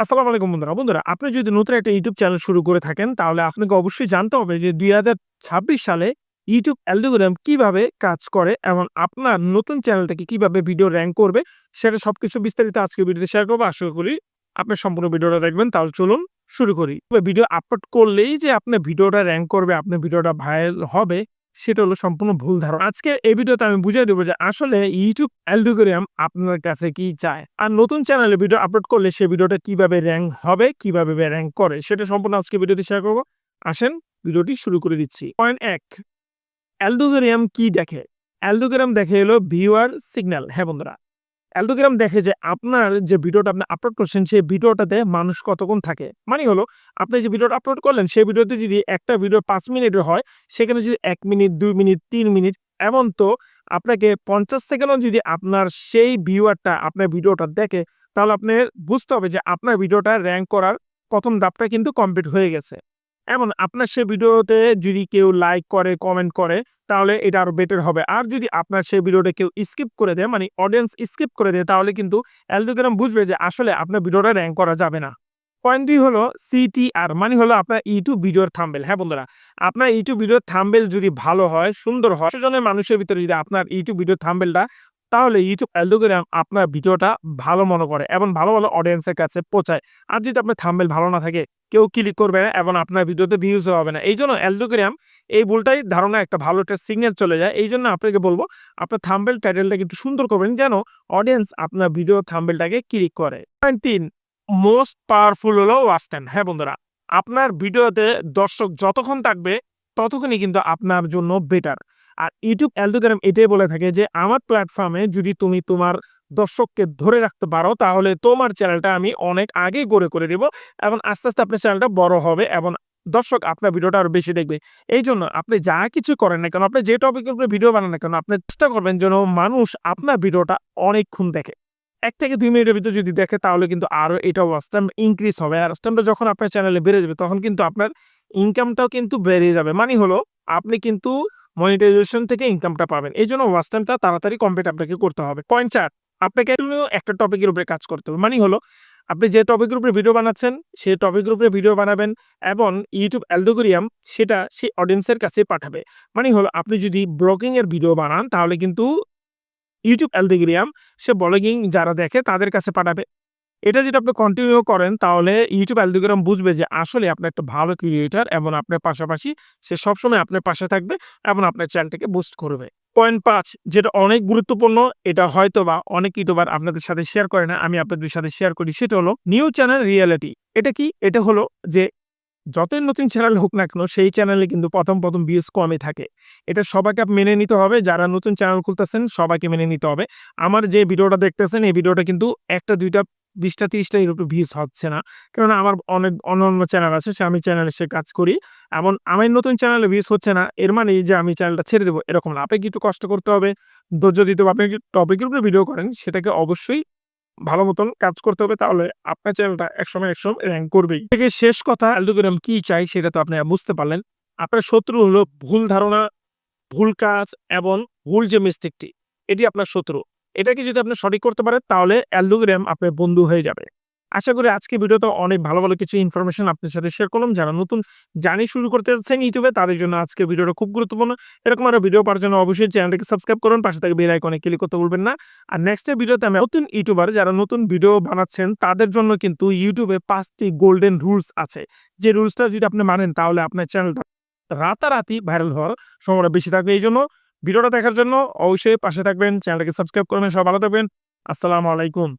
আসসালামু আলাইকুম বন্ধুরা। বন্ধুরা, আপনি যদি নতুন একটা ইউটিউব চ্যানেল শুরু করে থাকেন, তাহলে আপনাকে অবশ্যই জানতে হবে যে দুই ছাব্বিশ সালে ইউটিউব অ্যালগোরিদম কীভাবে কাজ করে এবং আপনার নতুন চ্যানেলটাকে কীভাবে ভিডিও র্যাঙ্ক করবে, সেটা সবকিছু বিস্তারিত আজকে ভিডিওতে শেয়ার করব। আশা করি আপনি সম্পূর্ণ ভিডিওটা দেখবেন। তাহলে চলুন শুরু করি। ভিডিও আপলোড করলেই যে আপনার ভিডিওটা র্যাঙ্ক করবে আপনার ভিডিওটা ভাইরাল হবে সেটা হলো সম্পূর্ণ ভুল ধারণা। আজকে এই ভিডিওতে আমি বুঝিয়ে দেবো যে আসলে ইউটিউব অ্যালগোরিয়াম আপনার কাছে কি চায়। আর নতুন চ্যানেলে ভিডিও আপলোড করলে সেই ভিডিওটা কীভাবে র্যাঙ্ক হবে, কীভাবে র্যাঙ্ক করে, সেটা সম্পূর্ণ আজকে ভিডিওতে শেয়ার করব। আসেন, ভিডিওটি শুরু করে দিচ্ছি। পয়েন্ট এক, অ্যালগোরিদম কি দেখে? অ্যালগোরিদম দেখে এলো ভিউয়ার সিগন্যাল হ্যাঁ বন্ধুরা অ্যালগোরিদম দেখে যে আপনার যে ভিডিওটা আপনি আপলোড করছেন, সেই ভিডিওটাতে মানুষ কতক্ষণ থাকে? মানে হলো, আপনি যে ভিডিওটা আপলোড করলেন, সেই ভিডিওতে যদি একটা ভিডিও পাঁচ মিনিটের হয়, সেখানে যদি এক মিনিট, দুই মিনিট, তিন মিনিট, এমন তো আপনাকে পঞ্চাশ সেকেন্ডও যদি আপনার সেই ভিউয়ারটা, আপনার ভিডিওটা দেখে, তাহলে আপনার বুঝতে হবে যে আপনার ভিডিওটা র্যাঙ্ক করার প্রথম ধাপটা কিন্তু কমপ্লিট হয়ে গেছে। এমন আপনার সে ভিডিওতে যদি কেউ লাইক করে কমেন্ট করে, তাহলে এটা আরও বেটার হবে। আর যদি আপনার সেই ভিডিওটা কেউ স্কিপ করে দেয় মানে অডিয়েন্স স্কিপ করে দেয়, তাহলে কিন্তু অ্যালগোরিদম বুঝবে যে আসলে আপনার ভিডিওটা র্যাঙ্ক করা যাবে না। পয়েন্ট দুই হলো সিটিআর মানে হলো আপনার ইউটিউব ভিডিওর থাম্বেল হ্যাঁ বন্ধুরা, আপনার ইউটিউব ভিডিওর থাম্বেল যদি ভালো হয়, সুন্দর হয় সেজনের মানুষের ভিতরে যদি আপনার ইউটিউব ভিডিওর থাম্বেলটা তাহলে ইউটিউব অ্যালগোরিদম আপনার ভিডিওটা ভালো মনে করে এবং ভালো ভালো অডিয়েন্সের কাছে পৌঁছায়। আর যদি আপনার থাম্বেল ভালো না থাকে, কেউ ক্লিক করবে না এবং আপনার ভিডিওতে ভিউজ হবে না। এই জন্য অ্যালগোরিদম এই ভুলটাই ধারণা একটা ভালো একটা সিগন্যাল চলে যায়। এই জন্য আপনাকে বলব, আপনার থাম্বেল টাইটেলটাকে একটু সুন্দর করবেন যেন অডিয়েন্স আপনার ভিডিও থাম্বেলটাকে ক্লিক করে। পয়েন্ট তিন মোস্ট পাওয়ারফুল হলো ওয়াচ টাইম হ্যাঁ বন্ধুরা, আপনার ভিডিওতে দর্শক যতক্ষণ থাকবে, ততক্ষণই কিন্তু আপনার জন্য বেটার আর ইউটিউব অ্যালগোরিদম এটাই বলে থাকে যে, আমার প্ল্যাটফর্মে যদি তুমি তোমার দর্শককে ধরে রাখতে পারো, তাহলে তোমার চ্যানেলটা আমি অনেক আগে গড়ে করে দেব এবং আস্তে আস্তে আপনার চ্যানেলটা বড় হবে এবং দর্শক আপনার ভিডিওটা আরও বেশি দেখবে। এই জন্য আপনি যা কিছু করেন না কেন, আপনি যে টপিকের উপরে ভিডিও বানান না কেন, আপনি চেষ্টা করবেন যেন মানুষ আপনার ভিডিওটা অনেকক্ষণ দেখে। এক থেকে দুই মিনিটের ভিতরে যদি দেখে, তাহলে কিন্তু আরও এটা ওয়াস্টাম ইনক্রিজ হবে। আর ওয়াস্টামটা যখন আপনার চ্যানেলে বেড়ে যাবে, তখন কিন্তু আপনার ইনকামটাও কিন্তু বেড়ে যাবে। মানে হলো, আপনি কিন্তু মনিটাইজেশন থেকে ইনকামটা পাবেন। এই জন্য ওয়াচ টাইমটা তাড়াতাড়ি কমপ্লিট আপনাকে করতে হবে। পয়েন্ট চার, আপনাকে একটা টপিকের উপরে কাজ করতে হবে। মানে হলো, আপনি যে টপিকের উপরে ভিডিও বানাচ্ছেন সেই টপিকের উপরে ভিডিও বানাবেন এবং ইউটিউব অ্যালগোরিয়াম সেটা সেই অডিয়েন্সের কাছে পাঠাবে। মানে হলো, আপনি যদি ব্লগিংয়ের ভিডিও বানান, তাহলে কিন্তু ইউটিউব অ্যালগোরিয়াম সে ব্লগিং যারা দেখে তাদের কাছে পাঠাবে। এটা যদি আপনি কন্টিনিউ করেন, তাহলে ইউটিউব অ্যালগোরিদম বুঝবে যে আসলে আপনি একটা ভালো ক্রিয়েটার এবং আপনার পাশাপাশি সে সবসময় আপনার পাশে থাকবে এবং আপনার চ্যানেলটাকে বুস্ট করবে। পয়েন্ট পাঁচ, যেটা অনেক গুরুত্বপূর্ণ, এটা হয়তো বা অনেক ইউটিউবার আপনাদের সাথে শেয়ার করে না, আমি আপনাদের সাথে শেয়ার করি, সেটা হলো নিউ চ্যানেল রিয়েলিটি এটা কি? এটা হলো যে যতই নতুন চ্যানেল হোক না কেন, সেই চ্যানেলে কিন্তু প্রথম প্রথম ভিউজ কমে থাকে। এটা সবাইকে মেনে নিতে হবে, যারা নতুন চ্যানেল খুলতেছেন, সবাইকে মেনে নিতে হবে। আমার যে ভিডিওটা দেখতেছেন, এই ভিডিওটা কিন্তু একটা, দুইটা বিশটা, তিরিশটা এর উপরে ভিউজ হচ্ছে না। কেননা আমার অনেক অন্য অন্য চ্যানেল আছে, সে আমি চ্যানেলে সে কাজ করি। এমন আমার নতুন চ্যানেলে ভিউজ হচ্ছে না, এর মানে যে আমি চ্যানেলটা ছেড়ে দেবো, এরকম না। আপনাকে একটু কষ্ট করতে হবে, ধৈর্য দিতে হবে। আপনি টপিকের উপরে ভিডিও করেন, সেটাকে অবশ্যই ভালো মতন কাজ করতে হবে, তাহলে আপনার চ্যানেলটা একসময় একসময় র্যাঙ্ক করবেই। থেকে শেষ কথা অ্যালগোরিদম কি চাই, সেটা তো আপনি বুঝতে পারলেন। আপনার শত্রু হলো ভুল ধারণা, ভুল কাজ এবং ভুল যে মিস্টেকটি এটি আপনার শত্রু। এটাকে যদি আপনি সঠিক করতে পারেন, তাহলে অ্যালগোরিদম আপনার বন্ধু হয়ে যাবে। আশা করি আজকে ভিডিওতে অনেক ভালো ভালো কিছু ইনফরমেশন আপনার সাথে শেয়ার করলাম। যারা নতুন জানি শুরু করতে যাচ্ছেন ইউটিউবে, তাদের জন্য আজকে ভিডিওটা খুব গুরুত্বপূর্ণ। এরকম আরও ভিডিও পাওয়ার জন্য অবশ্যই চ্যানেলটাকে সাবস্ক্রাইব করুন। পাশে থেকে বেল আইকনে ক্লিক করতে ভুলবেন না। আর নেক্সট ভিডিওতে আমি নতুন ইউটিউবার যারা নতুন ভিডিও বানাচ্ছেন, তাদের জন্য কিন্তু ইউটিউবে পাঁচটি গোল্ডেন রুলস আছে। যে রুলসটা যদি আপনি মানেন, তাহলে আপনার চ্যানেলটা রাতারাতি ভাইরাল হওয়ার সম্ভাবনা বেশি থাকবে। এই জন্য ভিডিওটা দেখার জন্য অবশ্যই পাশে থাকবেন চ্যানেলটাকে সাবস্ক্রাইব করবেন সব ভালো থাকবেন। আসসালামু আলাইকুম।